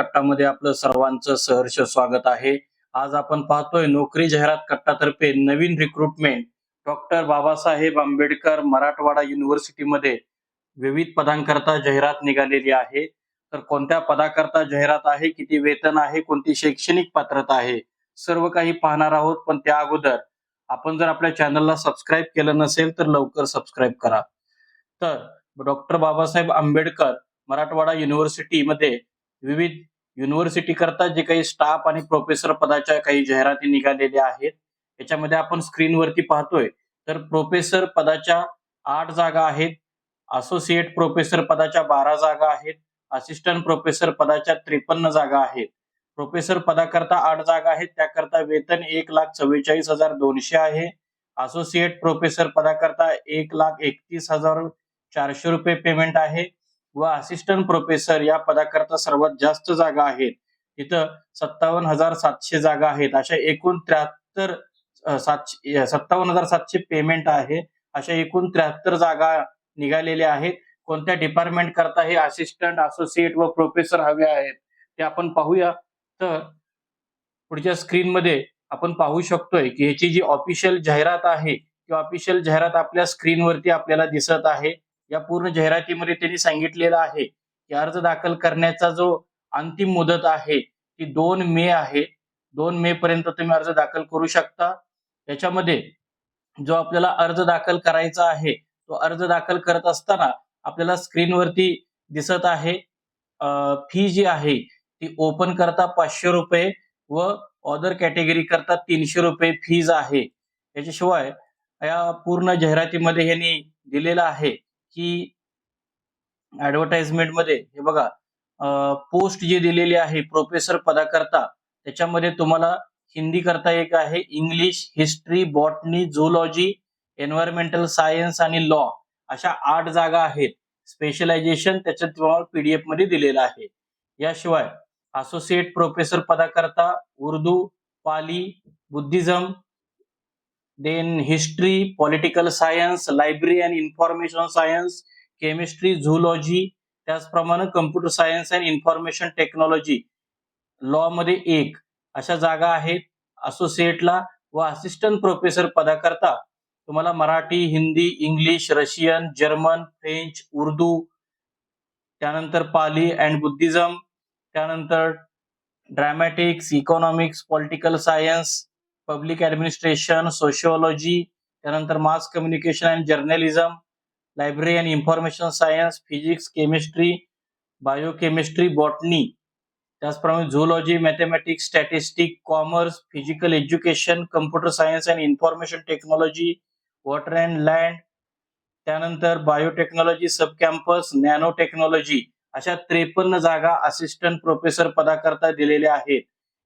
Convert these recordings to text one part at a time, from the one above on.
कट्टामध्ये आपलं सर्वांचं सहर्ष स्वागत आहे. आज आपण पाहतोय नोकरी जाहिरात कट्टातर्फे नवीन रिक्रुटमेंट डॉक्टर बाबासाहेब आंबेडकर मराठवाडा युनिव्हर्सिटीमध्ये विविध पदांकरता जाहिरात निघालेली आहे. तर कोणत्या पदाकरता जाहिरात आहे किती वेतन आहे कोणती शैक्षणिक पात्रता आहे सर्व काही पाहणार आहोत. पण त्या अगोदर आपण जर आपल्या चॅनलला सबस्क्राईब केलं नसेल तर लवकर सबस्क्राईब करा. तर डॉक्टर बाबासाहेब आंबेडकर मराठवाडा युनिव्हर्सिटीमध्ये विविध युनिव्हर्सिटी करता जे काही स्टाफ आणि प्रोफेसर पदाच्या काही जाहिराती निघालेल्या आहेत याच्यामध्ये आपण स्क्रीनवरती पाहतोय. तर प्रोफेसर पदाच्या आठ जागा आहेत असोसिएट प्रोफेसर पदाच्या बारा जागा आहेत असिस्टंट प्रोफेसर पदाच्या त्रेपन्न जागा आहेत. प्रोफेसर पदाकरता आठ जागा आहेत त्याकरता वेतन एक लाख चव्वेचाळीस हजार दोनशे आहे. असोसिएट प्रोफेसर पदाकरता एक लाख एकतीस हजार चारशे रुपये पेमेंट आहे. व असिस्टंट प्रोफेसर या पदाकरता सर्वात जास्त जागा आहेत. तिथं सत्तावन्न हजार सातशे जागा आहेत. अशा एकूण त्र्याहत्तर सातशे सत्तावन्न हजार सातशे पेमेंट आहे. अशा एकूण त्र्याहत्तर जागा निघालेल्या आहेत. कोणत्या डिपार्टमेंट करता हे असिस्टंट असोसिएट व प्रोफेसर हवे आहेत ते आपण पाहूया. तर पुढच्या स्क्रीनमध्ये आपण पाहू शकतोय की ह्याची जी ऑफिशियल जाहिरात आहे ती ऑफिशियल जाहिरात आपल्या स्क्रीनवरती आपल्याला दिसत आहे. या पूर्ण जाहिरातीमध्ये त्यांनी सांगितलेलं आहे की अर्ज दाखल करण्याचा जो अंतिम मुदत आहे ती दोन मे आहे. दोन मे पर्यंत तुम्ही अर्ज दाखल करू शकता. त्याच्यामध्ये जो आपल्याला अर्ज दाखल करायचा आहे तो अर्ज दाखल करत असताना आपल्याला स्क्रीनवरती दिसत आहे. फी जी आहे ती ओपन करता पाचशे रुपये व ऑदर कॅटेगरी करता तीनशे रुपये फीज आहे. याच्याशिवाय या पूर्ण जाहिरातीमध्ये यांनी दिलेलं आहे. की ऍडव्हर्टाइजमेंटमध्ये हे बघा पोस्ट जी दिलेली आहे प्रोफेसर पदाकरता त्याच्यामध्ये तुम्हाला हिंदी करता एक आहे English history botany zoology environmental science आणि लॉ अशा आठ जागा आहेत. स्पेशलायझेशन त्याच्यात तुम्हाला पीडीएफमध्ये दिलेलं आहे. याशिवाय associate professor पदाकरता Urdu Pali Buddhism then history political science library and information science chemistry zoology त्याचप्रमाणे computer science and information technology law मध्ये एक. अशा जागा आहेत. असोसिएटला व असिस्टंट प्रोफेसर पदाकरता तुम्हाला Marathi Hindi English Russian German French Urdu त्यानंतर पाली अँड बुद्धिझम त्यानंतर dramatics economics political science public administration sociology त्यानंतर mass communication and journalism library and information science physics chemistry biochemistry botany. त्याचप्रमाणे zoology mathematics statistic commerce physical education computer science and information technology water and land त्यानंतर biotechnology sub campus nano technology अशा त्रेपन्न जागा assistant professor पदाकरता दिलेल्या आहेत.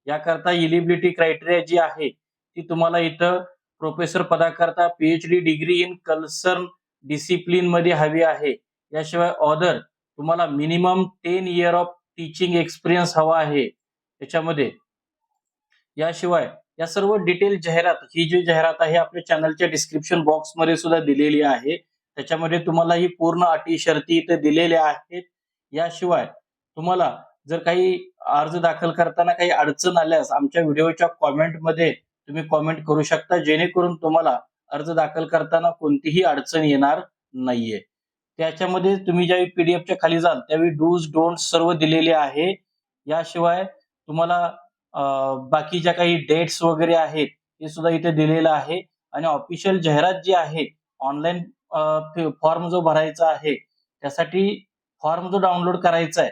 याकरता इलिबिलिटी criteria जी आहे ती तुम्हाला इथं प्रोफेसर पदाकरता पीएचडी डिग्री इन कल्सर्न डिसिप्लिनमध्ये हवी आहे. याशिवाय ऑदर तुम्हाला minimum ten year of teaching experience हवा आहे. त्याच्यामध्ये याशिवाय या सर्व डिटेल जाहिरात ही जी जाहिरात आहे आपल्या चॅनलच्या डिस्क्रिप्शन बॉक्समध्ये सुद्धा दिलेली आहे. त्याच्यामध्ये तुम्हाला ही पूर्ण अटी शर्ती इथे दिलेल्या आहेत. याशिवाय तुम्हाला जर काही अर्ज दाखल करताना काही अडचण आल्यास आमच्या व्हिडिओच्या कॉमेंटमध्ये तुम्ही कॉमेंट करू शकता. जेणेकरून तुम्हाला अर्ज दाखल करताना कोणतीही अडचण येणार नाहीये. त्याच्यामध्ये तुम्ही ज्यावेळी पीडीएफच्या खाली जाल त्यावेळी डूज डोंट सर्व दिलेले आहे. याशिवाय तुम्हाला बाकी ज्या काही डेट्स वगैरे आहेत ते सुद्धा इथे दिलेलं आहे. आणि ऑफिशियल जाहिरात जी आहे ऑनलाईन फॉर्म जो भरायचा आहे त्यासाठी फॉर्म जो डाउनलोड करायचा आहे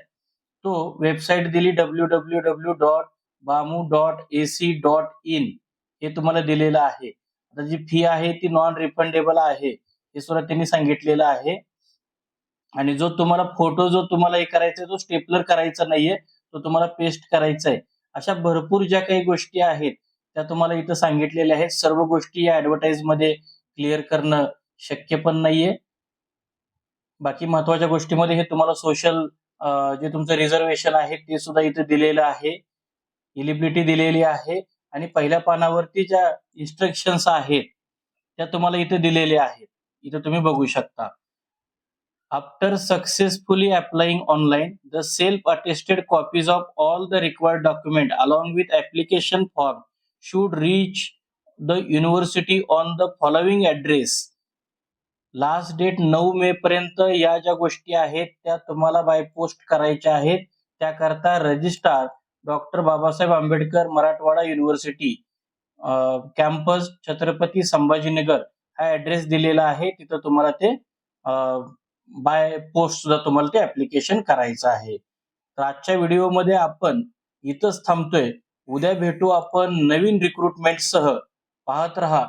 तो वेबसाईट दिली W W W dot Bamu dot A C dot in हे तुम्हाला दिलेलं आहे. आता जी फी आहे ती नॉन रिफंडेबल आहे हे सुद्धा त्यांनी सांगितलेलं आहे. आणि जो तुम्हाला फोटो जो तुम्हाला हे करायचा आहे तो स्टेपलर करायचा नाहीये तो तुम्हाला पेस्ट करायचा आहे अशा भरपूर ज्या काही गोष्टी आहेत त्या तुम्हाला इथं सांगितलेल्या आहेत. सर्व गोष्टी या ऍडव्हर्टाईजमध्ये क्लिअर करणं शक्य पण नाहीये. बाकी महत्त्वाच्या गोष्टीमध्ये हे तुम्हाला सोशल जे तुमचं रिझर्वेशन आहे ते सुद्धा इथे दिलेलं आहे. इलिबिलिटी दिलेली आहे. आणि पहिल्या पानावरती ज्या इन्स्ट्रक्शन्स आहेत त्या तुम्हाला इथे दिलेल्या आहेत. इथं तुम्ही बघू शकता. After successfully applying online the self attested copies of all the required document along with application form should reach the university on the following address last date नऊ मे पर्यंत या ज्या गोष्टी आहेत त्या तुम्हाला बाय पोस्ट करायच्या आहेत. त्याकरता registrar doctor Babasaheb Ambedkar Marathwada university campus Chhatrapati Sambhajinagar. हा ऍड्रेस दिलेला आहे. तिथं तुम्हाला ते बाय पोस्ट सुद्धा तुम्हाला ते ऍप्लिकेशन करायचं आहे. तर आजच्या व्हिडिओमध्ये आपण इथंच थांबतोय. उद्या भेटू आपण नवीन रिक्रुटमेंटसह पाहत रहा.